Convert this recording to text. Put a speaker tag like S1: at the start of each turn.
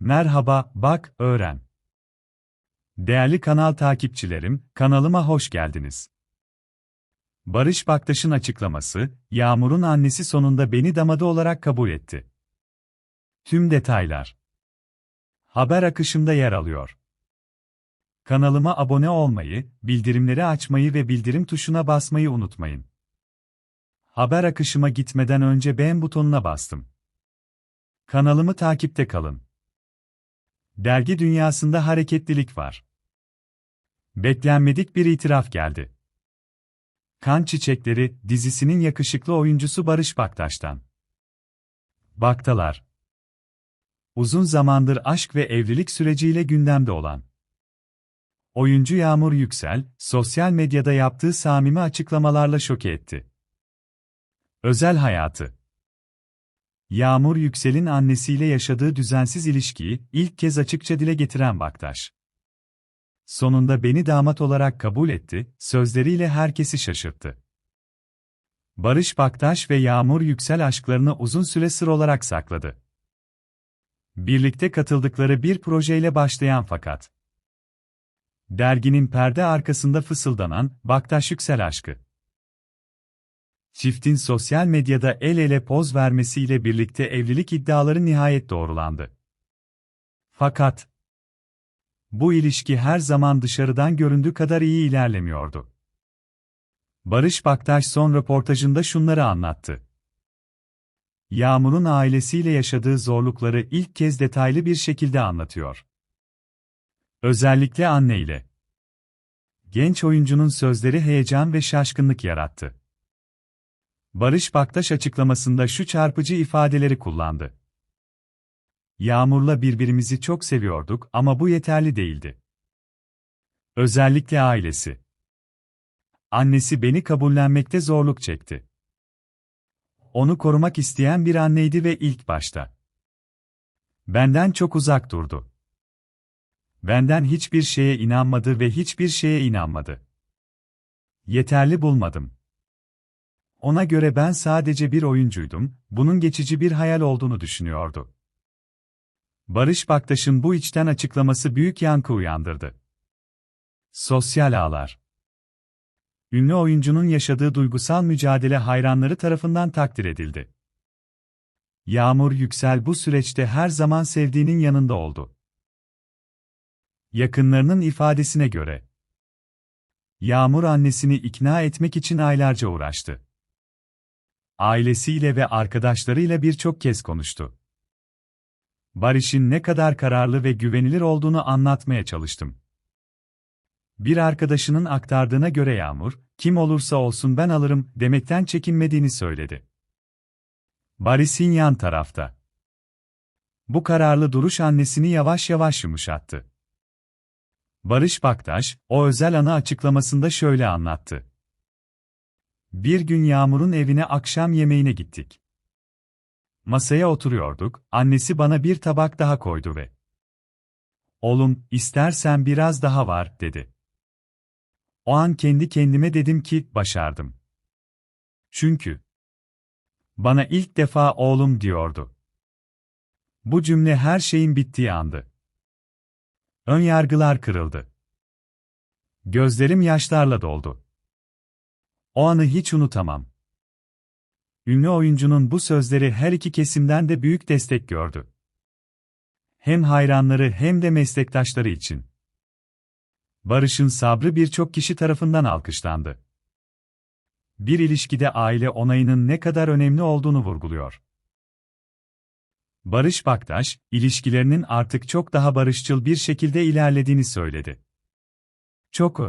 S1: Merhaba, bak, öğren. Değerli kanal takipçilerim, kanalıma hoş geldiniz. Barış Baktaş'ın açıklaması, Yağmur'un annesi sonunda beni damadı olarak kabul etti. Tüm detaylar haber akışımda yer alıyor. Kanalıma abone olmayı, bildirimleri açmayı ve bildirim tuşuna basmayı unutmayın. Haber akışıma gitmeden önce beğen butonuna bastım. Kanalımı takipte kalın. Dergi dünyasında hareketlilik var. Beklenmedik bir itiraf geldi. Kan Çiçekleri dizisinin yakışıklı oyuncusu Barış Baktaş'tan. Baktalar. Uzun zamandır aşk ve evlilik süreciyle gündemde olan. Oyuncu Yağmur Yüksel, sosyal medyada yaptığı samimi açıklamalarla şoke etti. Özel hayatı Yağmur Yüksel'in annesiyle yaşadığı düzensiz ilişkiyi ilk kez açıkça dile getiren Baktaş. Sonunda beni damat olarak kabul etti, sözleriyle herkesi şaşırttı. Barış Baktaş ve Yağmur Yüksel aşklarını uzun süre sır olarak sakladı. Birlikte katıldıkları bir projeyle başlayan fakat derginin perde arkasında fısıldanan Baktaş Yüksel aşkı. Çiftin sosyal medyada el ele poz vermesiyle birlikte evlilik iddiaları nihayet doğrulandı. Fakat bu ilişki her zaman dışarıdan göründüğü kadar iyi ilerlemiyordu. Barış Baktaş son röportajında şunları anlattı. Yağmur'un ailesiyle yaşadığı zorlukları ilk kez detaylı bir şekilde anlatıyor. Özellikle anne ile. Genç oyuncunun sözleri heyecan ve şaşkınlık yarattı. Barış Baktaş açıklamasında şu çarpıcı ifadeleri kullandı. Yağmur'la birbirimizi çok seviyorduk ama bu yeterli değildi. Özellikle ailesi. Annesi beni kabullenmekte zorluk çekti. Onu korumak isteyen bir anneydi ve ilk başta. Benden çok uzak durdu. Benden hiçbir şeye inanmadı ve hiçbir şeye inanmadı. Yeterli bulmadım. Ona göre ben sadece bir oyuncuydum, bunun geçici bir hayal olduğunu düşünüyordu. Barış Baktaş'ın bu içten açıklaması büyük yankı uyandırdı. Sosyal ağlar Ünlü oyuncunun yaşadığı duygusal mücadele hayranları tarafından takdir edildi. Yağmur Yüksel bu süreçte her zaman sevdiğinin yanında oldu. Yakınlarının ifadesine göre Yağmur annesini ikna etmek için aylarca uğraştı. Ailesiyle ve arkadaşlarıyla birçok kez konuştu. Barış'ın ne kadar kararlı ve güvenilir olduğunu anlatmaya çalıştım. Bir arkadaşının aktardığına göre Yağmur, kim olursa olsun ben alırım demekten çekinmediğini söyledi. Barış'ın yan tarafta. Bu kararlı duruş annesini yavaş yavaş yumuşattı. Barış Baktaş, o özel anı açıklamasında şöyle anlattı. Bir gün Yağmur'un evine akşam yemeğine gittik. Masaya oturuyorduk, annesi bana bir tabak daha koydu ve Oğlum, istersen biraz daha var, dedi. O an kendi kendime dedim ki, başardım. Çünkü bana ilk defa oğlum diyordu. Bu cümle her şeyin bittiği andı. Ön yargılar kırıldı. Gözlerim yaşlarla doldu. O anı hiç unutamam. Ünlü oyuncunun bu sözleri her iki kesimden de büyük destek gördü. Hem hayranları hem de meslektaşları için. Barış'ın sabrı birçok kişi tarafından alkışlandı. Bir ilişkide aile onayının ne kadar önemli olduğunu vurguluyor. Barış Baktaş, ilişkilerinin artık çok daha barışçıl bir şekilde ilerlediğini söyledi. Çok